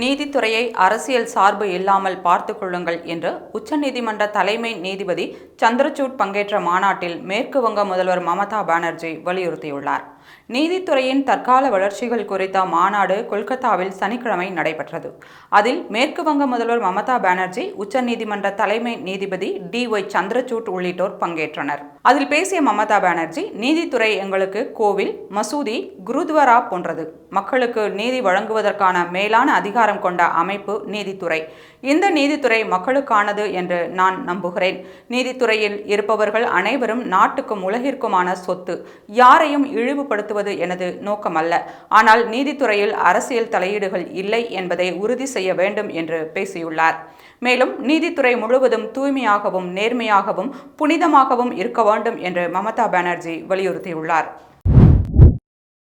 நீதித்துறையை அரசியல் சார்பு இல்லாமல் பார்த்துக் கொள்ளுங்கள் என்று உச்சநீதிமன்ற தலைமை நீதிபதி சந்திரசூட் பங்கேற்ற மாநாட்டில் மேற்கு வங்க முதல்வர் மமதா பானர்ஜி வலியுறுத்தியுள்ளார். நீதித்துறையின் தற்கால வளர்ச்சிகள் குறித்த மாநாடு கொல்கத்தாவில் சனிக்கிழமை நடைபெற்றது. அதில் மேற்கு வங்க முதல்வர் மமதா பானர்ஜி உச்சநீதிமன்ற தலைமை நீதிபதி டி ஒய் சந்திரசூட் உள்ளிட்டோர் பங்கேற்றனர். அதில் பேசிய மமதா பானர்ஜி நீதித்துறை எங்களுக்கு கோவில் மசூதி குருத்வாரா போன்றது. மக்களுக்கு நீதி வழங்குவதற்கான மேலான அதிகாரம் கொண்ட அமைப்பு நீதித்துறை. இந்த நீதித்துறை மக்களுக்கானது என்று நான் நம்புகிறேன். நீதித்துறையில் இருப்பவர்கள் அனைவரும் நாட்டுக்கும் உலகிற்குமான சொத்து. யாரையும் இழிவுபடுத்துவது எனது நோக்கமல்ல. ஆனால் நீதித்துறையில் அரசியல் தலையீடுகள் இல்லை என்பதை உறுதி செய்ய வேண்டும் என்று பேசியுள்ளார். மேலும் நீதித்துறை முழுவதும் தூய்மையாகவும் நேர்மையாகவும் புனிதமாகவும் இருக்க வேண்டும் என்று மமதா பானர்ஜி வலியுறுத்தியுள்ளார்.